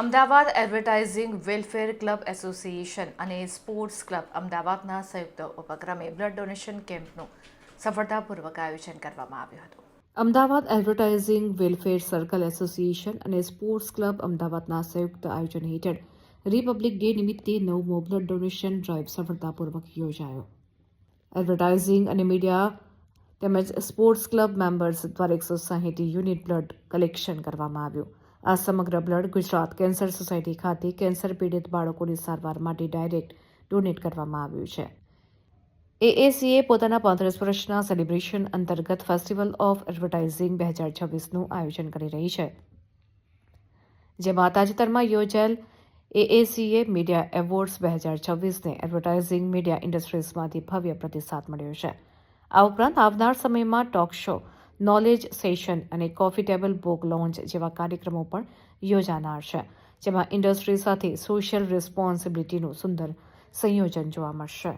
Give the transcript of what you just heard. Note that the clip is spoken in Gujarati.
Ahmedabad advertising welfare club association અને સ્પોર્ટ્સ ક્લબ અમદાવાદના સંયુક્ત ઉપક્રમે બ્લડ ડોનેશન કેમ્પનું સફળતાપૂર્વક આયોજન કરવામાં આવ્યું હતું. Ahmedabad advertising welfare circle association અને સ્પોર્ટ્સ ક્લબ અમદાવાદના સંયુક્ત આયોજન હેઠળ રિપબ્લિક ડે નિમિત્તે નવમો બ્લડ ડોનેશન ડ્રાઇવ સફળતાપૂર્વક યોજાયો. એડવર્ટાઇઝિંગ અને મીડિયા તેમજ સ્પોર્ટ્સ ક્લબ મેમ્બર્સ દ્વારા એકસો સાહીઠ યુનિટ બ્લડ કલેક્શન કરવામાં આવ્યું. આ સમગ્ર બ્લડ ગુજરાત કેન્સર સોસાયટી ખાતે કેન્સર પીડિત બાળકોની સારવાર માટે ડાયરેક્ટ ડોનેટ કરવામાં આવ્યું છે. એએસીએ પોતાના પાંત્રીસ વર્ષના સેલિબ્રેશન અંતર્ગત ફેસ્ટિવલ ઓફ એડવર્ટાઇઝિંગ બે હજાર છવ્વીસનું આયોજન કરી રહી છે. જેમાં તાજેતરમાં યોજાયેલ એએસીએ મીડિયા એવોર્ડ્સ બે હજાર છવ્વીસને એડવર્ટાઇઝિંગ મીડિયા ઇન્ડસ્ટ્રીઝમાંથી ભવ્ય પ્રતિસાદ મળ્યો છે. આ ઉપરાંત આવનાર સમયમાં ટોક શો નોલેજ સેશન અને કોફી ટેબલ બુક લોન્ચ જેવા કાર્યક્રમો પણ યોજાનાર છે, જેમાં ઇન્ડસ્ટ્રી સાથે સોશિયલ રિસ્પોન્સિબિલિટીનું સુંદર સંયોજન જોવા મળશે.